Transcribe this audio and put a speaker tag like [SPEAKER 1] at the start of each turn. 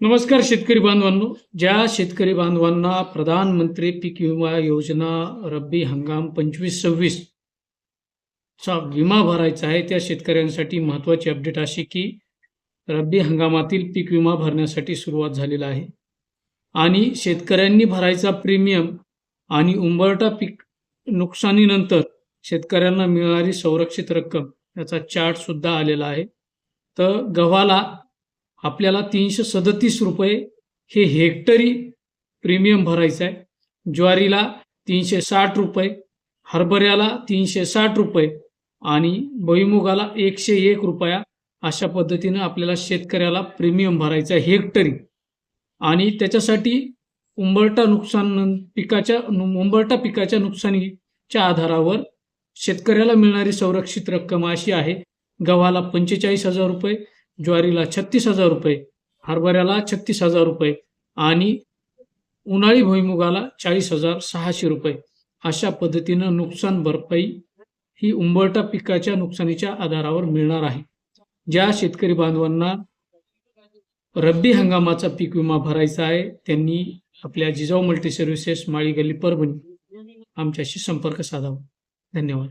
[SPEAKER 1] नमस्कार शेतकरी बांधवांनो. ज्या शेतकरी बांधवांना प्रधानमंत्री पीक विमा योजना रब्बी हंगाम पंचवीस सव्वीस चा विमा भरायचा आहे त्या शेतकऱ्यांसाठी महत्त्वाची अपडेट अशी की रब्बी हंगामातील पीक विमा भरण्यासाठी सुरुवात झालेला आहे. आणि शेतकऱ्यांनी भरायचा प्रीमियम आणि उंबरटा पीक नुकसानीनंतर शेतकऱ्यांना मिळणारी संरक्षित रक्कम याचा चार्टसुद्धा आलेला आहे. तर गव्हाला आपल्याला तीनशे सदतीस रुपये हे हेक्टरी प्रीमियम भरायचं आहे. ज्वारीला तीनशे साठ रुपये हरभऱ्याला तीनशे साठ रुपये आणि भुईमुगाला एकशे एक रुपया अशा पद्धतीनं आपल्याला शेतकऱ्याला प्रीमियम भरायचं आहे हेक्टरी. आणि त्याच्यासाठी उंबरटा नुकसान पिकाच्या उंबरटा पिकाच्या नुकसानीच्या आधारावर शेतकऱ्याला मिळणारी संरक्षित रक्कम अशी आहे. गव्हाला पंचेचाळीस हजार रुपये ज्वारीला छत्तीस हजार रुपये हरभऱ्याला छत्तीस हजार रुपये आणि उन्हाळी भुईमुगाला चाळीस हजार सहाशे रुपये. अशा पद्धतीनं नुकसान भरपाई ही उंबरटा पिकाच्या नुकसानीच्या आधारावर मिळणार आहे. ज्या शेतकरी बांधवांना रब्बी हंगामाचा पीक विमा भरायचा आहे त्यांनी आपल्या जिजाऊ मल्टी सर्व्हिसेस माळी गल्ली परभणी आमच्याशी संपर्क साधावा. धन्यवाद.